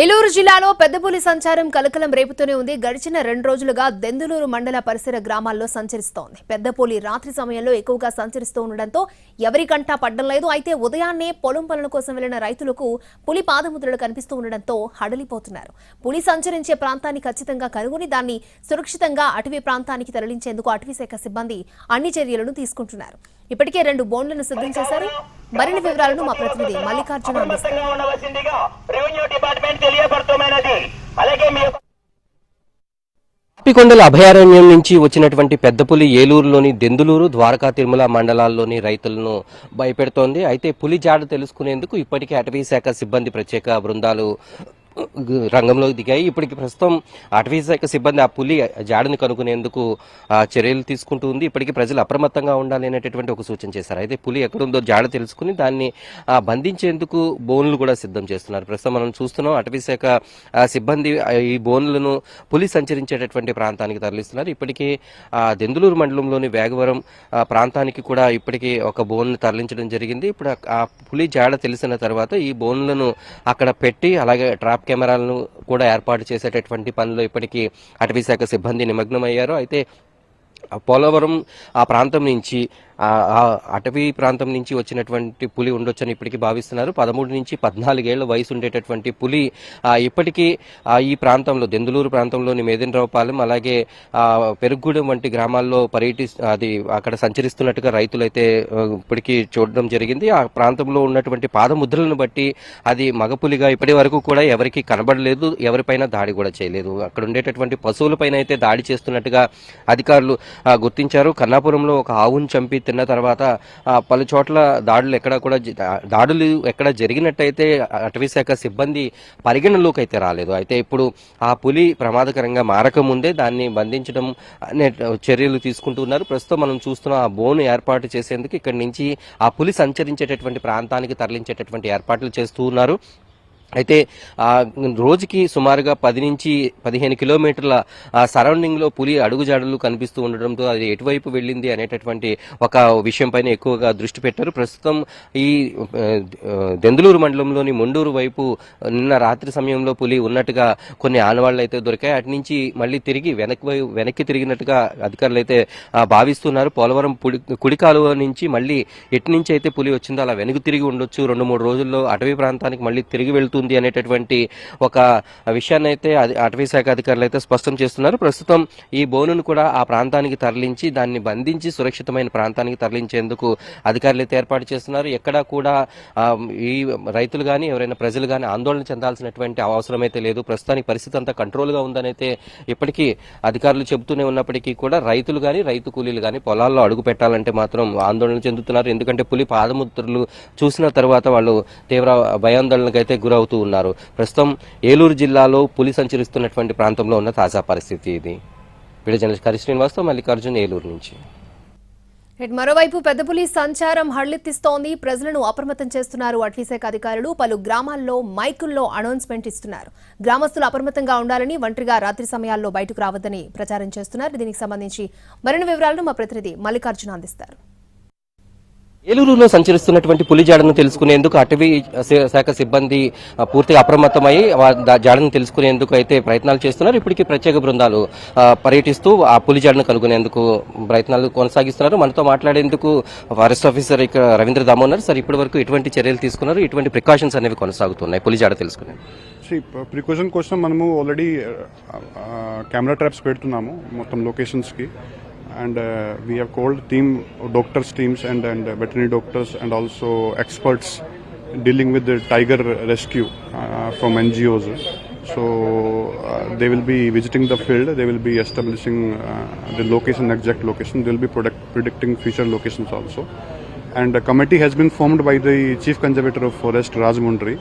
Eluru జిల్లాలో పెద్దపులి సంచారం కలకలం రేపుతూనే ఉంది. గడిచిన రెండు రోజులుగా దెందులూరు మండల పరిసర గ్రామాల్లో సంచరిస్తోంది. పెద్దపులి రాత్రి సమయంలో ఎక్కువగా సంచరిస్తూ ఉండడంతో ఎవరికంటా పడ్డం లేదు. అయితే ఉదయాన్నే పొలం పనుల కోసం వెళ్ళిన రైతులకు పులి పాదముద్రలు కనిపిస్తూ ఉండడంతో హడలిపోతున్నారు. పులి సంచరించే ప్రాంతాన్ని ఖచ్చితంగా కనుగొని దాన్ని సురక్షితంగా అటవీ ప్రాంతానికి తరలించేందుకు అటవీ శాఖ సిబ్బంది అన్ని చర్యలను తీసుకుంటున్నారు. ఇప్పటికే రెండు బోన్లను సిద్ధం చేశారు. మరిన్ని వివరాలను మా ప్రతినిధి మల్లికార్జున అందిస్తారు. పాపికొండల అభయారణ్యం నుంచి వచ్చినటువంటి పెద్ద పులి ఏలూరులోని దెందులూరు ద్వారకా తిరుమల మండలాల్లోని రైతులను భయపెడుతోంది. అయితే పులి జాడ తెలుసుకునేందుకు ఇప్పటికే అటవీ శాఖ సిబ్బంది ప్రత్యేక బృందాలు రంగంలోకి దిగాయి. ఇప్పటికి ప్రస్తుతం అటవీ శాఖ సిబ్బంది ఆ పులి జాడని కనుక్కునేందుకు ఆ, చర్యలు తీసుకుంటూ ఉంది. ఇప్పటికీ ప్రజలు అప్రమత్తంగా ఉండాలి అనేటటువంటి ఒక సూచన చేశారు. అయితే పులి ఎక్కడుందో జాడ తెలుసుకుని దాన్ని ఆ, బంధించేందుకు బోన్లు కూడా సిద్ధం చేస్తున్నారు. ప్రస్తుతం మనం చూస్తున్నాం అటవీ శాఖ సిబ్బంది ఈ బోన్లను పులి సంచరించేటటువంటి ప్రాంతానికి తరలిస్తున్నారు. ఇప్పటికే దెందులూరు మండలంలోని వేగవరం ఆ, ప్రాంతానికి కూడా ఇప్పటికీ ఒక బోన్ తరలించడం జరిగింది. ఇప్పుడు ఆ- పులి జాడ తెలిసిన తర్వాత ఈ బోన్లను అక్కడ పెట్టి అలాగే ట్రాప్ కెమెరాలను కూడా ఏర్పాటు చేసేటటువంటి పనిలో ఇప్పటికీ అటవీ శాఖ సిబ్బంది నిమగ్నమయ్యారు. అయితే పోలవరం ఆ ప్రాంతం నుంచి అటవీ ప్రాంతం నుంచి వచ్చినటువంటి పులి ఉండొచ్చని ఇప్పటికీ భావిస్తున్నారు. పదమూడు నుంచి పద్నాలుగేళ్ళ వయసు ఉండేటటువంటి పులి ఇప్పటికీ ఆ, ఈ ప్రాంతంలో దెందులూరు ప్రాంతంలోని మేదినరావుపాలెం అలాగే పెరుగుగూడెం వంటి గ్రామాల్లో పర్యటి అది అక్కడ సంచరిస్తున్నట్టుగా రైతులైతే ఇప్పటికీ చూడడం జరిగింది. ఆ ప్రాంతంలో ఉన్నటువంటి పాదముద్రలను బట్టి అది మగపులిగా ఇప్పటి వరకు కూడా ఎవరికి కనబడలేదు ఎవరిపైన దాడి కూడా చేయలేదు. అక్కడ ఉండేటటువంటి పశువులపైన అయితే దాడి చేస్తున్నట్టుగా అధికారులు గుర్తించారు. కన్నాపురంలో ఒక ఆవును చంపి తిన్న తర్వాత ఆ, పలు చోట్ల దాడులు ఎక్కడ కూడా జ- దాడులు ఎక్కడ జరిగినట్టయితే అటవీశాఖ సిబ్బంది పరిగణలోకి అయితే రాలేదు. అయితే ఇప్పుడు ఆ పులి ప్రమాదకరంగా మారకముందే దాన్ని బంధించడం అనే చర్యలు తీసుకుంటున్నారు ప్రస్తుతం మనం చూస్తున్న ఆ బోను ఏర్పాటు చేసేందుకు ఇక్కడి నుంచి ఆ పులి సంచరించేటటువంటి ప్రాంతానికి తరలించేటటువంటి ఏర్పాట్లు చేస్తూ ఉన్నారు. అయితే ఆ, రోజుకి సుమారుగా పది నుంచి పదిహేను కిలోమీటర్ల సరౌండింగ్లో పులి అడుగుజాడలు కనిపిస్తూ ఉండడంతో అది ఎటువైపు వెళ్ళింది అనేటటువంటి ఒక విషయంపైన ఎక్కువగా దృష్టి పెట్టారు. ప్రస్తుతం ఈ దెందులూరు మండలంలోని మొండూరు వైపు నిన్న రాత్రి సమయంలో పులి ఉన్నట్టుగా కొన్ని ఆనవాళ్ళు అయితే దొరికాయి. అటు నుంచి మళ్ళీ తిరిగి వెనక్కి వెనక్కి తిరిగినట్టుగా అధికారులు అయితే భావిస్తున్నారు. పోలవరం పుడి కుడి కాలువ నుంచి మళ్ళీ ఎటు నుంచి అయితే పులి వచ్చిందో అలా వెనుక తిరిగి ఉండొచ్చు. రెండు మూడు రోజుల్లో అటవీ ప్రాంతానికి మళ్ళీ తిరిగి ఉంది అనేటటువంటి ఒక విషయాన్ని అయితే అటవీ శాఖ అధికారులు అయితే స్పష్టం చేస్తున్నారు. ప్రస్తుతం ఈ బోనును కూడా ఆ ప్రాంతానికి తరలించి దాన్ని బంధించి సురక్షితమైన ప్రాంతానికి తరలించేందుకు అధికారులు అయితే ఏర్పాటు చేస్తున్నారు. ఎక్కడా కూడా ఈ రైతులు కానీ ఎవరైనా ప్రజలు కానీ ఆందోళన చెందాల్సినటువంటి అవసరం అయితే లేదు. ప్రస్తుతానికి పరిస్థితి అంతా కంట్రోల్గా ఉందనైతే ఇప్పటికీ అధికారులు చెబుతూనే ఉన్నప్పటికీ కూడా రైతులు కానీ రైతు కూలీలు కానీ పొలాల్లో అడుగు పెట్టాలంటే మాత్రం ఆందోళన చెందుతున్నారు. ఎందుకంటే పులి పాదముద్రలు చూసిన తర్వాత వాళ్ళు తీవ్ర భయాందోళనకు అయితే గురవుతూ ఉన్నారు. ప్రస్తుతం ఏలూరు జిల్లాలో పులి సంచరిస్తున్నటువంటి ప్రాంతంలో ఉన్న తాజా పరిస్థితి ఇది. వీడియో జర్నలిస్ట్ కరి శ్రీనివాస్తో మల్లికార్జున్ ఏలూరు నుంచి. మరోవైపు పెద్దపులి సంచారం హళ్ళెత్తిస్తోంది ప్రజలను అప్రమత్తం చేస్తున్నారు అటవీశాఖ అధికారులు. పలు గ్రామాల్లో మైకుల్లో అనౌన్స్మెంట్ ఇస్తున్నారు. గ్రామస్తులు అప్రమత్తంగా ఉండాలని ఒంటరిగా రాత్రి సమయాల్లో బయటకు రావద్దని ప్రచారం చేస్తున్నారు. దీనికి సంబంధించి మరిన్ని వివరాలను మా ప్రతినిధి మల్లికార్జున అందిస్తారు. ఏలూరులో సంచరిస్తున్నటువంటి పులి జాడను తెలుసుకునేందుకు అటవీ శా- శాఖ సిబ్బంది పూర్తిగా అప్రమత్తమై జాడను తెలుసుకునేందుకు అయితే ప్రయత్నాలు చేస్తున్నారు. ఇప్పటికీ ప్రత్యేక బృందాలు పర్యటిస్తూ ఆ పులి జాడను కనుగొనేందుకు ప్రయత్నాలు కొనసాగిస్తున్నారు. మనతో మాట్లాడేందుకు ఫారెస్ట్ ఆఫీసర్ ఇక్కడ రవీంద్ర దామో ఉన్నారు. సార్ ఇప్పటి వరకు ఎటువంటి చర్యలు తీసుకున్నారు? ఇటువంటి ప్రికాషన్స్ అనేవి కొనసాగుతున్నాయి పులి జాడ తెలుసుకునే? ప్రికాషన్ కోసం మనము ఆల్రెడీ కెమెరా ట్రాప్స్ పెడుతున్నాము మొత్తం లొకేషన్స్కి and uh, we have called team doctors teams and, and veterinary doctors and also experts dealing with the tiger rescue uh, from NGOs. So uh, they will be visiting the field, they will be establishing uh, the location, exact location, they will be product, predicting future locations also. And a committee has been formed by the Chief Conservator of Forest, Rajmundri,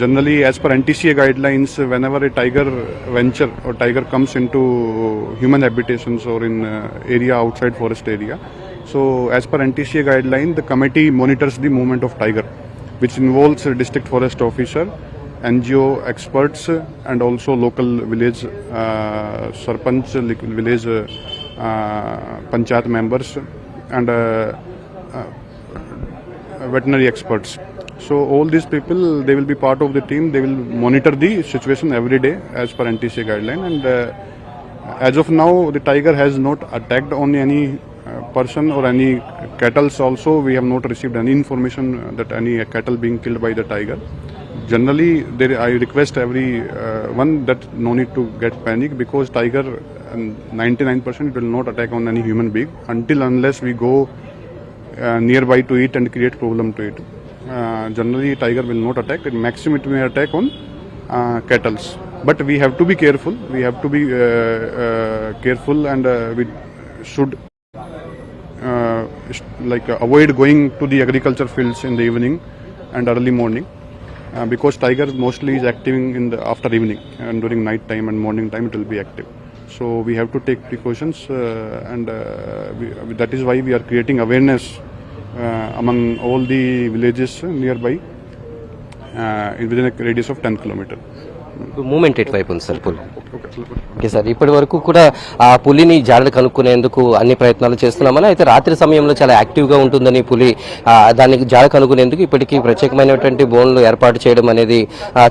generally as per ntca guidelines whenever a tiger venture or tiger comes into human habitations or in uh, area outside forest area so as per ntca guideline the committee monitors the movement of tiger which involves a district forest officer NGO experts and also local village uh, sarpanch, village uh, uh, panchayat members and uh, uh, veterinary experts. So all these people, they will be part of the team. They will monitor the situation every day as per NTC guideline. And uh, as of now, the tiger has not attacked on any uh, person or any cattle. Also, we have not received any information that any cattle being killed by the tiger. Generally, there, I request every uh, one that no need to get panic because tiger, um, 99% it will not attack on any human being until unless we go uh, nearby to it and create problem to it. Uh, generally, tiger will not attack. At maximum, it may attack on uh, cattle. But we have to be careful. We have to be uh, uh, careful, and we should like avoid going to the agriculture fields in the evening and early morning. Uh, because tiger mostly is active in the after evening and during night time and morning time it will be active so we have to take precautions uh, and uh, we, that is why we are creating awareness among all the villages nearby uh, within a radius of 10 kilometer movement ఎటువైపు ఉంది sir పులి. Okay. Sir ఇప్పటి వరకు కూడా ఆ పులిని జాడలు కనుక్కునేందుకు అన్ని ప్రయత్నాలు చేస్తున్నామని అయితే రాత్రి సమయంలో చాలా యాక్టివ్గా ఉంటుందని పులి ఆ, దాన్ని జాడ కనుక్కునేందుకు ఇప్పటికీ ప్రత్యేకమైనటువంటి బోన్లు ఏర్పాటు చేయడం అనేది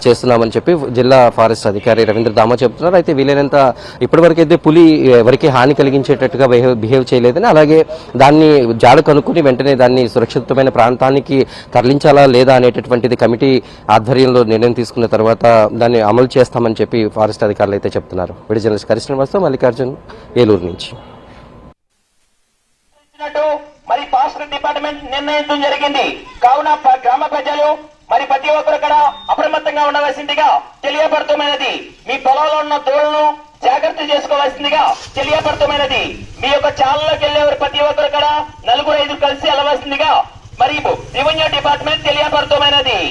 చేస్తున్నామని చెప్పి జిల్లా ఫారెస్ట్ అధికారి రవీంద్ర దామా చెప్తున్నారు. అయితే వీలైనంత ఇప్పటివరకు అయితే పులి ఎవరికి హాని కలిగించేటట్టుగా బిహేవ్ బిహేవ్ చేయలేదని అలాగే దాన్ని జాడ కనుక్కుని వెంటనే దాన్ని సురక్షితమైన ప్రాంతానికి తరలించాలా లేదా అనేటటువంటిది కమిటీ ఆధ్వర్యంలో నిర్ణయం తీసుకున్న తర్వాత దాన్ని అమలు చేస్తామని చెప్పి ఫారెస్ట్ అధికారులు అయితే చెప్తున్నారు. విడి జర్నలిస్ట్ కరిష్ణ మల్లికార్జున్ ఏలూరు నుంచి. మరి ఫారెస్ట్ డిపార్ట్మెంట్ నిర్ణయించడం జరిగింది. కావున గ్రామ ప్రజలు మరి ప్రతి ఒక్కరు కూడా అప్రమత్తంగా ఉండవలసిందిగా తెలియపడుతున్నది మీ పొలంలో ఉన్న దూడలను జాగ్రత్త చేసుకోవాల్సిందిగా తెలియపడుతున్నది మీ యొక్క ఛానల్లోకి వెళ్ళేవారు ప్రతి ఒక్కరు కూడా నలుగురు ఐదు కలిసి వెళ్ళవలసిందిగా మరి రెవెన్యూ డిపార్ట్మెంట్ తెలియపడుతున్నది